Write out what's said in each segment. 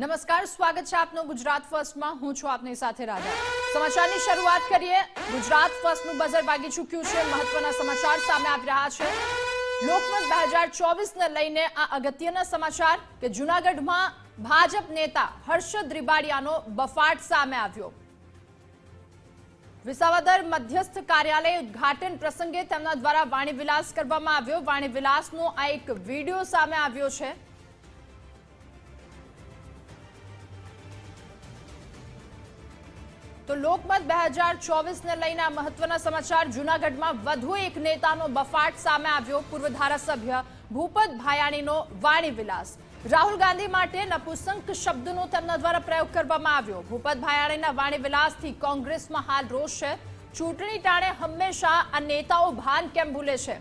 નમસ્કાર, સ્વાગત છે આપનું ગુજરાત ફર્સ્ટમાં. હું છું આપની સાથે રાધા. સમાચારની શરૂઆત કરીએ. ગુજરાત ફર્સ્ટનું બઝર વાગી ચૂક્યું છે. મહત્વના સમાચાર સામે આવી રહ્યા છે. લોકમત બે હજાર ચોવીસને લઈને આ અગત્યના સમાચાર કે જૂનાગઢમાં ભાજપ નેતા હર્ષદ દ્રિબાડિયાનો બફાટ સામે આવ્યો. વિસાવદર મધ્યસ્થ કાર્યાલય ઉદઘાટન પ્રસંગે તેમના દ્વારા વાણી વિલાસ કરવામાં આવ્યો. વાણી વિલાસનો આ એક વીડિયો સામે આવ્યો છે. તો લોકમત બે હજાર ચોવીસને લઈને આ મહત્વના સમાચાર. જૂનાગઢમાં વધુ એક નેતાનો બફાટ સામે આવ્યો પૂર્વ ધારાસભ્ય ભૂપત ભાયાણીનો વાણી વિલાસ રાહુલ ગાંધી માટે નપુસંક શબ્દનો તેમના દ્વારા પ્રયોગ કરવામાં આવ્યો. ભૂપત ભાયાણીના વાણી વિલાસથી કોંગ્રેસમાં હાલ રોષ છે. ચૂંટણી ટાણે હંમેશા આ નેતાઓ ભાન કેમ ભૂલે છે?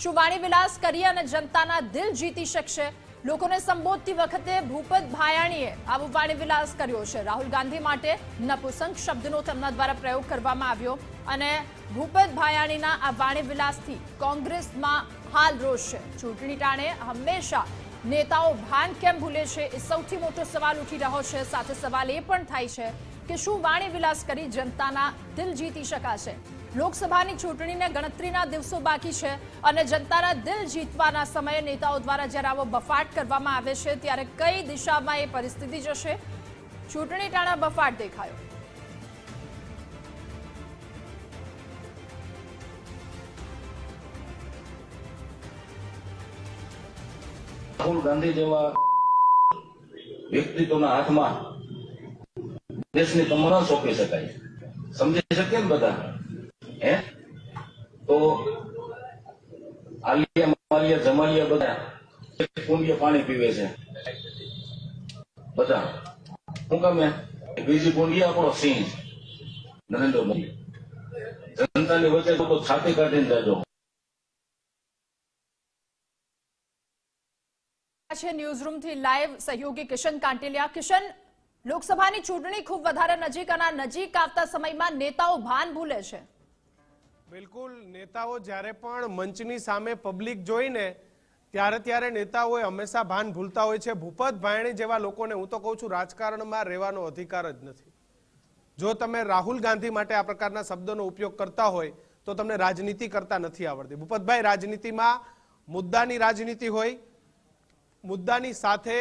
શું વાણી વિલાસ કરી અને જનતાના દિલ જીતી શકશે? લોકોને સંબોધતી વખતે ભૂપત ભાયાણીએ આવો વાણીવિલાસ કર્યો છે. રાહુલ ગાંધી માટે નપુસંક શબ્દનો તેમના દ્વારા પ્રયોગ કરવામાં આવ્યો અને ભૂપત ભાયાણીના આ વાણીવિલાસથી કોંગ્રેસમાં હાલ રોષ છે. ચૂંટણી ટાણે હંમેશા નેતાઓ ભાન કેમ ભૂલે છે એ સૌથી મોટો સવાલ ઉઠી રહ્યો છે. સાથે સવાલ એ પણ થાય છે કે શું વાણી વિલાસ કરી જનતાના દિલ જીતી શકાશે? લોકસભાની ચૂંટણીને ગણતરીના દિવસો બાકી છે અને જનતાના દિલ જીતવાના સમયે નેતાઓ દ્વારા જ્યારે આવો બફાટ કરવામાં આવે છે, ત્યારે કઈ દિશામાં એ પરિસ્થિતિ જશે? ચૂંટણી ટાણા બફાટ દેખાયો. રાહુલ ગાંધી જેવા વ્યક્તિત્વના હાથમાં દેશની તમ સોંપી શકાય. સમજી શકે બધા? હે? તો આલિયા, માલિયા, જમાલિયા બધા કુંડીએ પાણી પીવે છે. બધા. શું કામે બીજી કુંડીએ આપણો સિંહ. નરેન્દ્ર મોદી. જનતાની વચ્ચે તો છાતી કાઢીને જાજો. છે ન્યૂઝરૂમથી લાઈવ સહયોગી કિશન કાંટેલિયા. કિશન, લોકસભાની ચૂંટણી ખૂબ વધારે નજીક અને નજીક આવતા સમયમાં નેતાઓ ભાન ભૂલે છે. બિલકુલ, નેતાઓ જ્યારે પણ મંચની સામે પબ્લિક જોઈને ત્યારે ત્યારે નેતાઓએ હંમેશા ભાન ભૂલતા હોય છે. ભૂપત ભાયણી જેવા લોકોને હું તો કહું છું, રાજકારણમાં રહેવાનો અધિકાર જ નથી. જો તમે રાહુલ ગાંધી માટે આ પ્રકારના શબ્દોનો ઉપયોગ કરતા હોય, તો તમને રાજનીતિ કરતા નથી આવડતી. ભૂપતભાઈ, રાજનીતિમાં મુદ્દાની રાજનીતિ હોય, મુદ્દાની સાથે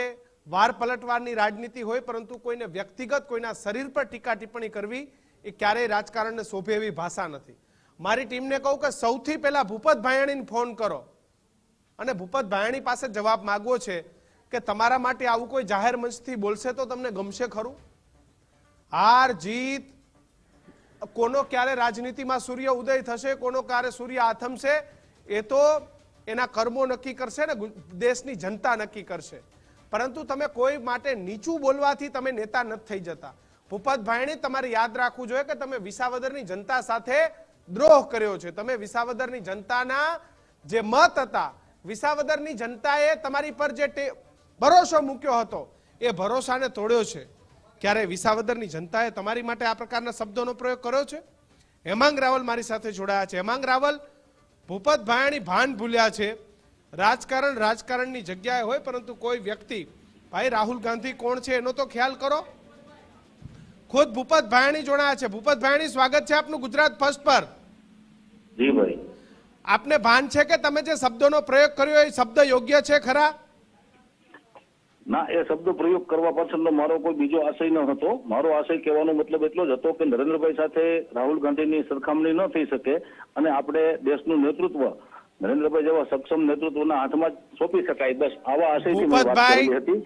વાર પલટવારની રાજનીતિ હોય, પરંતુ કોઈને વ્યક્તિગત કોઈના શરીર પર ટીકા ટિપ્પણી કરવી એ ક્યારેય રાજકારણને શોભે એવી ભાષા નથી. મારી ટીમને કહું કે સૌથી પહેલા ભૂપત ભાયાણીને ફોન કરો. અને ભૂપત ભાયાણી પાસે જવાબ માગવો છે કે તમારા માટે આવું કોઈ જાહેર મંચથી બોલશે તો તમને ગમશે ખરું? હાર જીત, કોનો ક્યારે રાજનીતિમાં સૂર્ય ઉદય થશે, કોનો ક્યારે સૂર્ય આથમશે, એ તો એના કર્મો નક્કી કરશે ને દેશની જનતા નક્કી કરશે. પરંતુ તમે કોઈ માટે નીચું બોલવાથી તમે નેતા નથી થઈ જતા. ભૂપત ભાયણી, તમારે યાદ રાખવું જોઈએ કે તમે વિસાવદરની જનતા સાથે દ્રોહ કર્યો છે. તમે વિસાવદરની જનતાના જે મત હતા, વિસાવદરની જનતાએ તમારી પર જે ભરોસો મૂક્યો હતો, એ ભરોસાને તોડ્યો છે. ક્યારે વિસાવદરની જનતાએ તમારી માટે આ પ્રકારના શબ્દોનો પ્રયોગ કર્યો છે? હેમાંગ રાવલ મારી સાથે જોડાયા છે. હેમાંગ રાવલ, ભૂપત ભાયાણી ભાન ભૂલ્યા છે. રાજકારણ રાજકારણની જગ્યાએ હોય, પરંતુ કોઈ વ્યક્તિ, ભાઈ, રાહુલ ગાંધી કોણ છે? એનો તો ખ્યાલ કરો. ખુદ ભૂપત ભાયાણી જોડાયા છે. ભૂપત ભાયાણી સ્વાગત છે આપનું ગુજરાત ફર્સ્ટ પર. જી ભાઈ. આપને ભાન છે કે તમે જે શબ્દોનો પ્રયોગ કર્યો એ શબ્દ યોગ્ય છે ખરા? ના એ શબ્દ પ્રયોગ કરવા પાછળનો મારો કોઈ બીજો આશય ન હતો. મારો આશય કહેવાનો મતલબ એટલો જ હતો કે નરેન્દ્રભાઈ સાથે રાહુલ ગાંધીની સરખામણી ન થઈ શકે અને આપણે દેશનું નેતૃત્વ નરેન્દ્રભાઈ જેવા સક્ષમ નેતૃત્વના હાથમાં જ સોંપી શકાય. બસ આવા આશયથી વાત કરી હતી.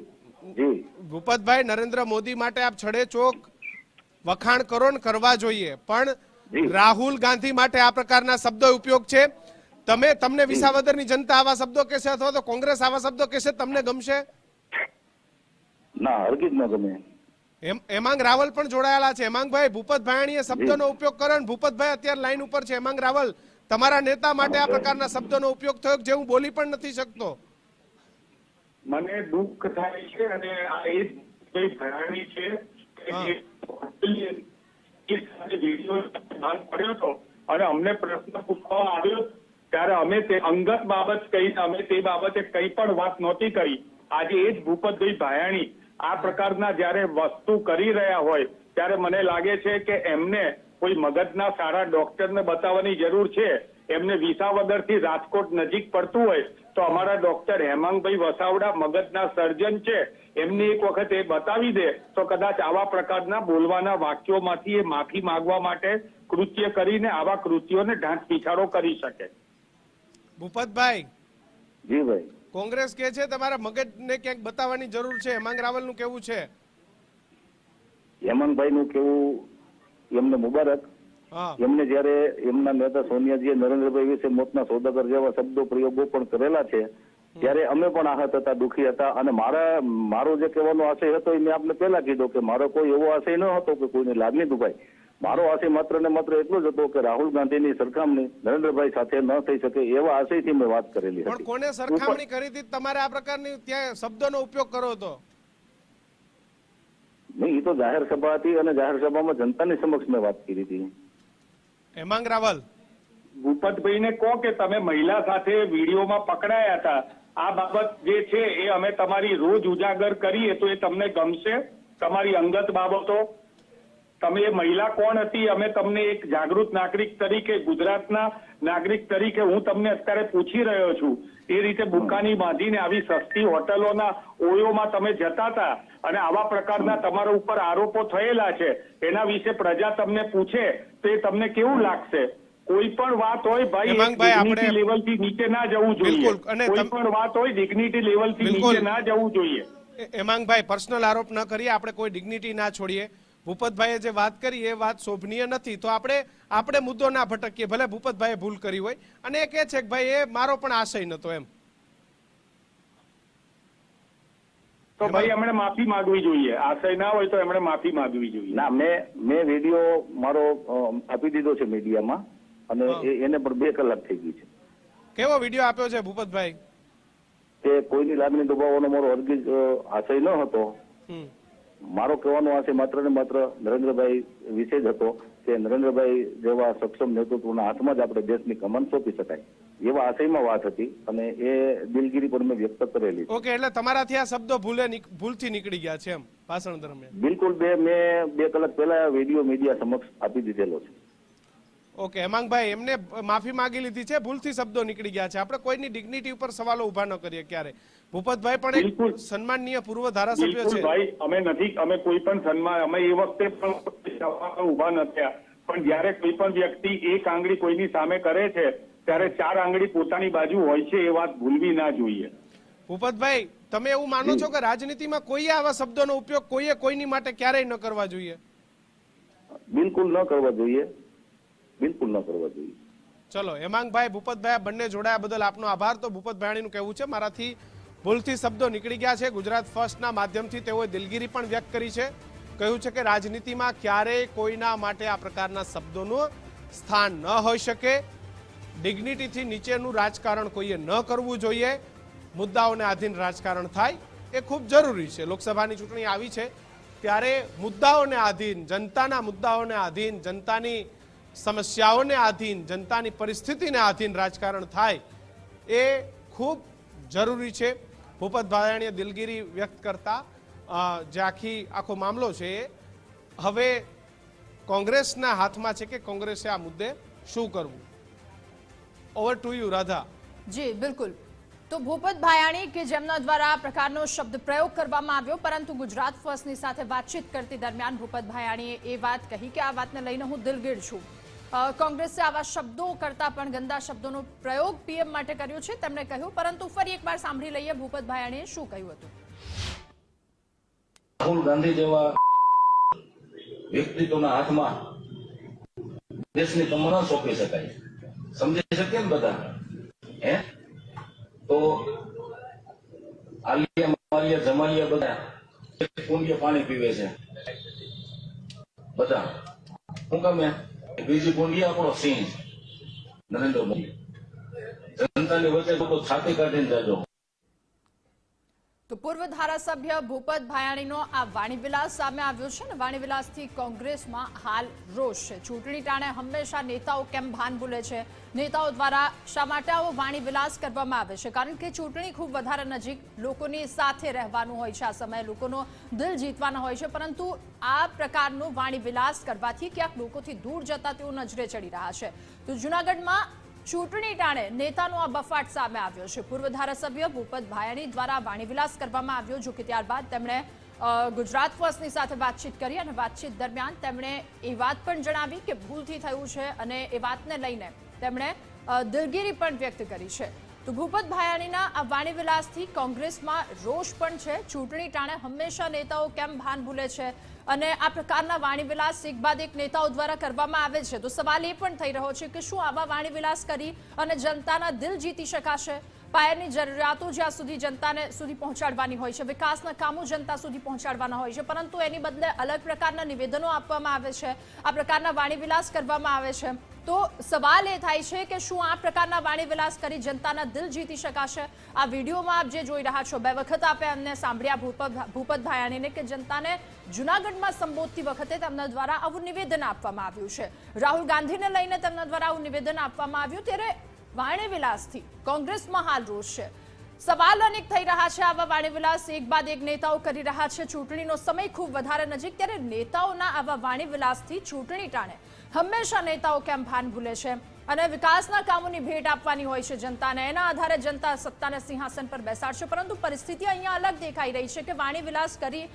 જી. ભૂપતભાઈ નરેન્દ્ર મોદી માટે આપ છડે ચોક. વખાણ કરો ને કરવા જોઈએ. પણ રાહુલ ગાંધી માટે આ પ્રકારના શબ્દો ઉપયોગ છે. તમે તમને વિસાવદરની જનતા આવા શબ્દો કહેશે અથવા તો કોંગ્રેસ આવા શબ્દો કહેશે તમને ગમશે? ના હરગીજ ન ગમે હેમાંગ રાવલ પણ જોડાયેલા છે. હેમાંગભાઈ ભૂપત ભાયાણીએ શબ્દોનો ઉપયોગ કર્યો અને ભૂપતભાઈ અત્યારે લાઈન ઉપર છે. હેમાંગ રાવલ તમારા નેતા માટે આ પ્રકારના શબ્દોનો ઉપયોગ થયો જે હું બોલી પણ નથી શકતો? મને દુઃખ થાય છે અને આ એ ભાયાણી છે પડ્યો હતો અને અમને પ્રશ્ન પૂછવામાં આવ્યો, ત્યારે અમે તે અંગત બાબત કહી અમે તે બાબતે કંઈ પણ વાત નહોતી કરી. આજે એ જ ભૂપતભાઈ ભાયાણી આ પ્રકારના જ્યારે વસ્તુ કરી રહ્યા હોય, ત્યારે મને લાગે છે કે એમને કોઈ મગજના સારા ડોક્ટરને બતાવવાની જરૂર છે. એમને વિસાવદરથી રાજકોટ નજીક પડતું હોય તો અમારા ડોક્ટર હેમાંગભાઈ વસાવડા મગજના સર્જન છે. એમને એક વખત એ બતાવી દે તો કદાચ આવા પ્રકારના બોલવાના વાક્યોમાંથી એ માફી માંગવા માટે કૃત્ય કરીને આવા કૃત્યોને ઢાંક પીછાડો કરી શકે. ભૂપતભાઈ. જી ભાઈ. કોંગ્રેસ કે છે તમારા મગજને ક્યાંક બતાવવાની જરૂર છે. હેમાંગ રાવલનું કેવું છે? હેમંતભાઈ નું કેવું? એમને મુબારક. એમને જયારે એમના નેતા સોનિયાજીએ નરેન્દ્રભાઈ વિશે મોતના સોદાગર જેવા શબ્દો પ્રયોગો પણ કરેલા છે ત્યારે અમે પણ આહત હતા દુઃખી હતા. અને મારા મારો જે કહેવાનો આશય હતો એ મેં આપને પહેલા કીધો કે મારો કોઈ એવો આશય ન હતો કે કોઈને લાગણી દુભાય. મારો આશય માત્ર ને માત્ર એટલો જ હતો કે રાહુલ ગાંધીની સરખામણી નરેન્દ્રભાઈ સાથે ન થઈ શકે એવા આશયથી મેં વાત કરેલી પણ હતી. કોને સરખામણી કરી હતી? તમારે આ પ્રકારની ત્યાં શબ્દોનો ઉપયોગ કરો હતો નહીં એ તો જાહેર સભા હતી અને જાહેર સભામાં જનતાની સમક્ષ મેં વાત કરી હતી. હેમાંગ રાવલ. ભૂપતભાઈને કહો કે તમે મહિલા સાથે વિડીયોમાં પકડાયા હતા. આ બાબત જે છે એ અમે તમારી રોજ ઉજાગર કરીએ તો એ તમને ગમશે. તમારી અંગત બાબતો તમે એ મહિલા કોણ હતી? અમે તમને એક જાગૃત નાગરિક તરીકે ગુજરાતના નાગરિક તરીકે હું તમને અત્યારે પૂછી રહ્યો છું. એ રીતે બુકાની બાંધીને આવી સસ્તી હોટલોના ઓયોમાં તમે જતા હતા અને આવા પ્રકારના તમારા ઉપર આરોપો થયેલા છે. એના વિશે પ્રજા તમને પૂછે તો એ તમને કેવું લાગશે? કોઈ પણ વાત હોય ભાઈ ડિગ્નિટી આપણે- થી નીચે ના જવું જોઈએ. કોઈ પણ વાત હોય ડિગ્નિટી લેવલથી નીચે ના જવું જોઈએ. હેમાંગભાઈ પર્સનલ આરોપ ન કરીએ. આપણે કોઈ ડિગ્નિટી ના છોડીએ. ભૂપતભાઈએ જે વાત કરી એ વાત શોભનીય નથી. તો આપણે આપણે મુદ્દો ના ભટકીએ ભલે ભૂપતભાઈએ ભૂલ કરી હોય. અને એ કહે છે કે ભાઈ એ મારો પણ આશય નતો એમ. તો ભાઈ એમણે માફી માંગવી જોઈએ. આશય ના હોય તો એમણે માફી માંગવી જોઈએ. ના મેં મેં વીડિયો મારો આપી દીધો છે મીડિયામાં. અને એ- એને પણ બે કલાક થઈ ગઈ છે. કેવો વીડિયો આપ્યો છે ભૂપતભાઈ? કે કોઈની લાગણી દબાવવાનો મારો હરગીજ આશય ન હતો. મારો કહેવાનો આશય માત્ર ને માત્ર નરેન્દ્રભાઈ વિશે જ હતો કે નરેન્દ્રભાઈ જેવા સક્ષમ નેતૃત્વના હાથમાં જ આપણે દેશની કમાન સોંપી શકાય એવા આશયમાં વાત હતી અને એ દિલગીરી પણ મેં વ્યક્ત કરેલી છે. ઓકે એટલે તમારાથી આ શબ્દો ભૂલે ભૂલથી નીકળી ગયા છે એમ ભાષણ દરમિયાન બિલકુલ બે મેં બે કલાક પહેલા વીડિયો મીડિયા સમક્ષ આપી દીધેલો છે ઓકે હેમાંગભાઈ એમને માફી માંગી લીધી છે ભૂલથી શબ્દો નીકળી ગયા છે. આપણે કોઈની ડિગ્નિટી ઉપર સવાલો ઊભા ન કરીએ ક્યારે. ભૂપતભાઈ પણ એક સન્માનનીય પૂર્વ ધારાસભ્ય છે. ભાઈ અમે નથી અમે કોઈ પણ સન્માન અમે એ વખતે પણ સવાલો ઊભા ન થયા. પણ જ્યારે કોઈ પણ વ્યક્તિ એક આંગળી કોઈની સામે કરે છે ત્યારે ચાર આંગળી પોતાની બાજુ હોય છે એ વાત ભૂલવી ના જોઈએ. ભૂપતભાઈ તમે એવું માનો છો કે રાજનીતિમાં કોઈએ આવા શબ્દોનો ઉપયોગ કોઈએ કોઈની માટે ક્યારેય ન કરવા જોઈએ? બિલકુલ ન કરવા જોઈએ. બિલકુલ ન કરવા જોઈએ. ચલો, હેમાંગભાઈ, ભૂપતભાઈ બંને જોડાયા બદલ આપનો આભાર. તો ભૂપતભાઈનું કહેવું છે, મારાથી ભૂલથી શબ્દો નીકળી ગયા છે. ગુજરાત ફર્સ્ટના માધ્યમથી તેઓએ દિલગીરી પણ વ્યક્ત કરી છે. કહ્યું છે કે રાજનીતિમાં ક્યારેય કોઈના માટે આ પ્રકારના શબ્દોનું સ્થાન ન હોઈ શકે. ડિગ્નિટીથી નીચેનું રાજકારણ કોઈએ ન કરવું જોઈએ. મુદ્દાઓને આધીન રાજકારણ થાય એ ખૂબ જરૂરી છે. લોકસભાની ચૂંટણી આવી છે. ત્યારે મુદ્દાઓને આધીન, જનતાના મુદ્દાઓને આધીન, જનતાની સમસ્યાઓને આધીન, જનતાની પરિસ્થિતિને આધીન રાજકારણ થાય એ ખૂબ જરૂરી છે. ભૂપત ભાયાણીએ દિલગીરી વ્યક્ત કરતા જે આખી, આખો મામલો છે એ હવે કોંગ્રેસના હાથમાં છે કે કોંગ્રેસે આ મુદ્દે શું કરવું? Over to you Radha. જી, બિલકુલ. તો ભૂપત ભાયાણી કે જેમના દ્વારા આ પ્રકારનો શબ્દ પ્રયોગ કરવામાં આવ્યો, પરંતુ ગુજરાત ફર્સ્ટની સાથે વાતચીત કરતી દરમિયાન ભૂપત ભાયાણીએ એ વાત કહી કે આ વાતને લઈને હું દિલગીર છું. કોંગ્રેસે આવા શબ્દો કરતા પણ ગંદા શબ્દોનો પ્રયોગ પીએમ માટે કર્યો છે, તેમણે કહ્યું. પરંતુ ફરી એકવાર સાંભળી લઈએ ભૂપત શું કહ્યું હતું. રાહુલ ગાંધી જેવા વ્યક્તિત્વના હાથમાં દેશની કમાન સોંપી શકાય. સમજી શકીએ ને બધા? હે? તો આલિયા માલિયા જમાલિયા બધા કુંડીએ પાણી પીવે છે. બધા. શું કામે બીજી આપણો સિંહ નરેન્દ્ર મોદી જનતાની વચ્ચે લોકો છાતી કાઢીને જાજો. તો પૂર્વ ધારાસભ્ય ભૂપત ભાયાણીનો આ વાણીવિલાસ સામે આવ્યો છે ને વાણીવિલાસથી કોંગ્રેસમાં હાલ રોષ છે. ચૂંટણી ટાણે હંમેશા નેતાઓ કેમ ભાન ભૂલે છે? નેતાઓ દ્વારા શા માટે આવો વાણીવિલાસ કરવામાં આવે છે? કારણ કે ચૂંટણી ખૂબ વધારે નજીક લોકોની સાથે રહેવાનું હોય છે. આ સમયે લોકોનો દિલ જીતવાના હોય છે. પરંતુ આ પ્રકારનો વાણીવિલાસ કરવાથી ક્યાંક લોકોથી દૂર જતા તેઓ નજરે ચડી રહ્યા છે. તો જૂનાગઢમાં ચૂંટણી ટાણે નેતાનો આ બફાટ સામે આવ્યો છે. પૂર્વ ધારાસભ્ય ભૂપત ભાયાણી દ્વારા વાણીવિલાસ કરવામાં આવ્યો, જો કે ત્યારબાદ તેમણે ગુજરાત ફર્સ્ટની સાથે વાતચીત કરી અને વાતચીત દરમિયાન તેમણે એ વાત પણ જણાવી કે ભૂલથી થયું છે અને એ વાતને લઈને તેમણે દિલગીરી પણ વ્યક્ત કરી છે. તો ભૂપત ભાયાણીના આ વાણીવિલાસથી કોંગ્રેસમાં રોષ પણ છે. ચૂંટણી ટાણે હંમેશા નેતાઓ કેમ ભાન ભૂલે છે? અને આ પ્રકારના વાણીવિલાસ એક બાદ એક નેતાઓ દ્વારા કરવામાં આવે છે. તો સવાલ એ પણ થઈ રહ્યો છે કે શું આવા વાણીવિલાસ કરી અને જનતાના દિલ જીતી શકાશે? પાયાની જરૂરિયાતો જ્યાં સુધી જનતાને સુધી પહોંચાડવાની હોય છે. વિકાસના કામો જનતા સુધી પહોંચાડવાના હોય છે. પરંતુ એની બદલે અલગ પ્રકારના નિવેદનો આપવામાં આવે છે. આ પ્રકારના વાણીવિલાસ કરવામાં આવે છે. તો સવાલ એ થાય છે કે શું આ પ્રકારના વાણીવિલાસ કરી જનતાના દિલ જીતી શકાશે? આ વિડીયોમાં આપ જે જોઈ રહ્યા છો, બે વખત આપે એમને સાંભળ્યા ભૂપત ભૂપત કે જનતાને જુનાગઢમાં સંબોધતી વખતે તેમના દ્વારા આવું નિવેદન આપવામાં આવ્યું છે. રાહુલ ગાંધીને લઈને તેમના દ્વારા આવું નિવેદન આપવામાં આવ્યું, ત્યારે વાણીવિલાસથી કોંગ્રેસમાં હાલ રોષ છે. સવાલ અનેક થઈ રહ્યા છે, આવા વાણીવિલાસ એક બાદ એક નેતાઓ કરી રહ્યા છે. ચૂંટણીનો સમય ખૂબ વધારે નજીક, ત્યારે નેતાઓના આવા વાણીવિલાસથી ચૂંટણી ટાણે હંમેશા નેતાઓ કેમ ભાન ભૂલે છે અને વિકાસના કામોની ભેટ આપવાની હોય છે જનતાને. એના આધારે જનતા સત્તાના સિંહાસન પર બેસાડશે, પરંતુ પરિસ્થિતિ અહીંયા અલગ દેખાઈ રહી છે કે વાણીવિલાસ કરી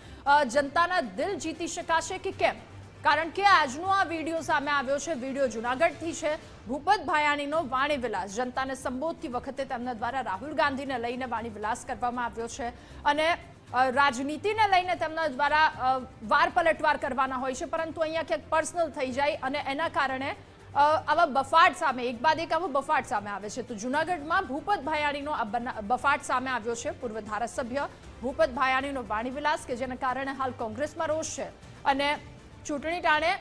જનતાના દિલ જીતી શકાશે કે કેમ? કારણ કે આજનો આ વીડિયો સામે આવ્યો છે, વીડિયો જુનાગઢથી છે. ભૂપત ભાયાણીનો વાણીવિલાસ જનતાને સંબોધતી વખતે તેમના દ્વારા રાહુલ ગાંધીને લઈને વાણીવિલાસ કરવામાં આવ્યો છે. અને રાજનીતિને લઈને તેમના દ્વારા વાર પલટવાર કરવાના હોય છે, પરંતુ અહીંયા ક્યાંક પર્સનલ થઈ જાય અને એના કારણે આવા બફાટ સામે, એક બાદ એક આવો બફાટ સામે આવે છે. તો જુનાગઢમાં ભૂપત ભાયાણીનો આ બફાટ સામે આવ્યો છે પૂર્વ ધારાસભ્ય ભૂપત ભાયાણીનો વાણીવિલાસ કે જેના કારણે હાલ કોંગ્રેસમાં રોષ છે. અને ચૂંટણી ટાણે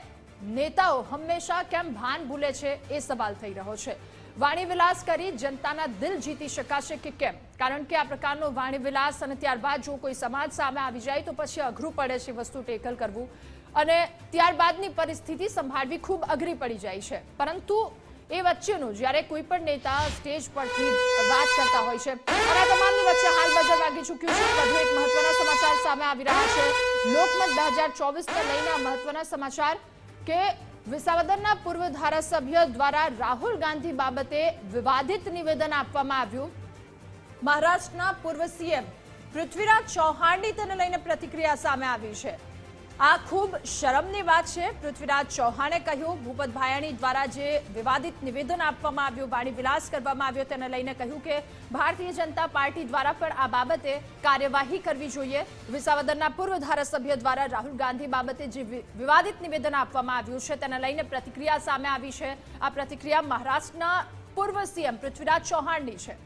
નેતાઓ હંમેશા કેમ ભાન ભૂલે છે એ સવાલ થઈ રહ્યો છે. વાણીવિલાસ કરી જનતાના દિલ જીતી શકાશે કે કેમ? કારણ કે આ પ્રકારનો વાણીવિલાસ અને ત્યારબાદ જો કોઈ સમાજ સામે આવી જાય તો પછી અઘરું પડે છે વસ્તુ ટેકલ કરવું. અને ત્યારબાદની પરિસ્થિતિ સંભાળવી ખૂબ અઘરી પડી જાય છે. પરંતુ એ વચ્ચેનું જ્યારે કોઈ પણ નેતા સ્ટેજ પરથી વાત કરતા હોય છે અને તમામની વચ્ચે હાલ બજાર વાગી ચૂક્યું છે. વધુ એક મહત્વના સમાચાર સામે આવી રહ્યા છે. લોકમત બે હજાર ચોવીસને લઈને મહત્વના સમાચાર કે વિસાવદરના પૂર્વ ધારાસભ્ય દ્વારા રાહુલ ગાંધી બાબતે વિવાદિત નિવેદન આપવામાં આવ્યું. મહારાષ્ટ્રના પૂર્વ સીએમ પૃથ્વીરાજ ચૌહાણની તેને લઈને પ્રતિક્રિયા સામે આવી છે. આ ખૂબ શરમની વાત છે. પૃથ્વીરાજ ચૌહાણે કહ્યું, ભૂપત ભાયાણી દ્વારા જે વિવાદિત નિવેદન આપવામાં આવ્યું વાણીવિલાસ કરવામાં આવ્યો, તેને લઈને કહ્યું કે ભારતીય જનતા પાર્ટી દ્વારા પણ આ બાબતે કાર્યવાહી કરવી જોઈએ. વિસાવદરના પૂર્વ ધારાસભ્ય દ્વારા રાહુલ ગાંધી બાબતે જે વિવાદિત નિવેદન આપવામાં આવ્યું છે, તેને લઈને પ્રતિક્રિયા સામે આવી છે. આ પ્રતિક્રિયા મહારાષ્ટ્રના પૂર્વ સીએમ પૃથ્વીરાજ ચૌહાણની છે.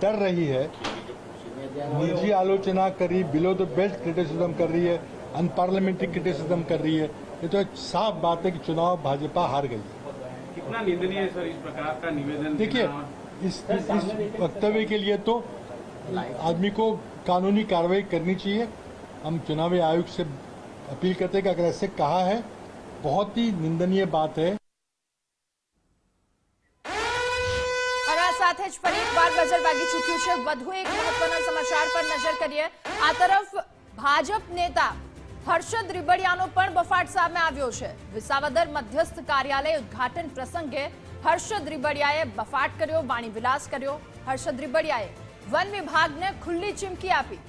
ડર રહી હૈ निजी आलोचना करी बिलो द बेल्ट क्रिटिसिज्म कर रही है अनपार्लियामेंट्री क्रिटिसिज्म कर रही है। ये तो साफ़ बात है कि चुनाव भाजपा हार गई। कितना निंदनीय है सर इस प्रकार का निवेदन देखिए इस इस इस वक्तव्य के लिए तो आदमी को कानूनी कार्रवाई करनी चाहिए। हम चुनावी आयोग से अपील करते हैं कि अगर ऐसे कहा है बहुत ही निंदनीय बात है। એકવાર વાગી ચૂક્યું છે. વધુ એક મહત્વના સમાચાર પર નજર કરીએ. આ તરફ ભાજપ નેતા હર્ષદ રીબડિયાનો પણ બફાટ સામે આવ્યો છે. વિસાવદર મધ્યસ્થ કાર્યાલય ઉદ્ઘાટન પ્રસંગે હર્ષદ રીબડિયાએ બફાટ કર્યો વાણી વિલાસ કર્યો. હર્ષદ રીબડિયાએ વન વિભાગને ખુલ્લી ચીમકી આપી.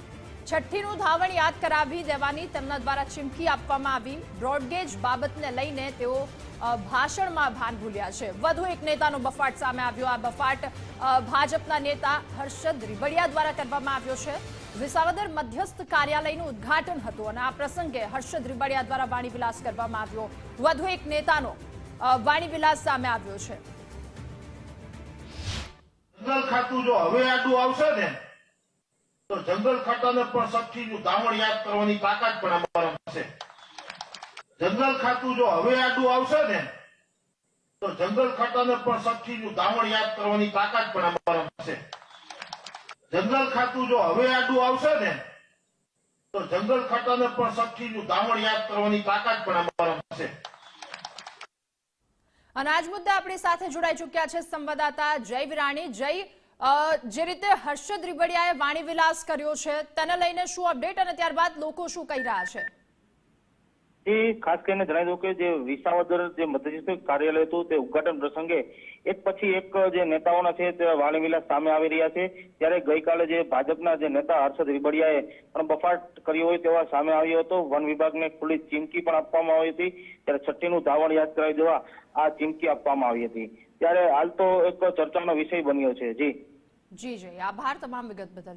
છઠ્ઠીનું ધાવણ યાદ કરાવી દેવાની તેમના દ્વારા ચીમકી આપવામાં આવી. બ્રોડગેજ બાબતને લઈને તેઓ ભાષણમાં ભાન ભૂલ્યા છે. વધુ એક નેતાનો બફાટ સામે આવ્યો. આ બફાટ ભાજપના નેતા હર્ષદ રીબડિયા દ્વારા કરવામાં આવ્યો છે. વિસાવદર મધ્યસ્થ કાર્યાલયનું ઉદ્ઘાટન હતું અને આ પ્રસંગે હર્ષદ રીબડિયા દ્વારા વાણીવિલાસ કરવામાં આવ્યો. વધુ એક નેતાનો વાણીવિલાસ સામે આવ્યો છે. ખાતું જો હવે આડું આવશે ને તો જનરલ ખાતાને પણ સખીનું દામણ યાદ કરવાની તાકાત પણ અમારામાં છે જનરલ ખાતું જો હવે આડું આવશે ને, તો જનરલ ખાતાને પણ સઠ્ઠીનું દામણ યાદ કરવાની તાકાત પણ અમારામાં છે જનરલ ખાતું જો હવે આડું આવશે ને, તો જનરલ ખાતાને પણ સઠ્ઠીનું દામણ યાદ કરવાની તાકાત પણ અમારામાં છે અને આજ મુદ્દે આપણી સાથે જોડાઈ ચૂક્યા છે સંવાદદાતા જય વિરાણી. જય જે રીતે હર્ષદ રીબડિયાએ વાણી વિલાસ કર્યો છે, તેને લઈને શું અપડેટ અને ત્યારબાદ લોકો શું કહી રહ્યા છે? એ ખાસ કરીને જણાવી દઉં કે જે વિસાવદર જે મધ્યસ્થ કાર્યાલય હતું, તે ઉદઘાટન પ્રસંગે એક પછી એક જે નેતાઓના છે, તે વાણીવિલાસ સામે આવી રહ્યા છે. ત્યારે ગઈકાલે જે ભાજપના જે નેતા હર્ષદ રીબડિયાએ પણ બફાટ કર્યો હોય તેવા સામે આવ્યો હતો. વન વિભાગને ખુલ્લી ચીમકી પણ આપવામાં આવી હતી. ત્યારે છઠ્ઠીનું ધાવણ યાદ કરાવી દેવા આ ચીમકી આપવામાં આવી હતી. ત્યારે હાલ તો એક ચર્ચાનો વિષય બન્યો છે. જી. જી જી. આભાર તમામ વિગત બદલ.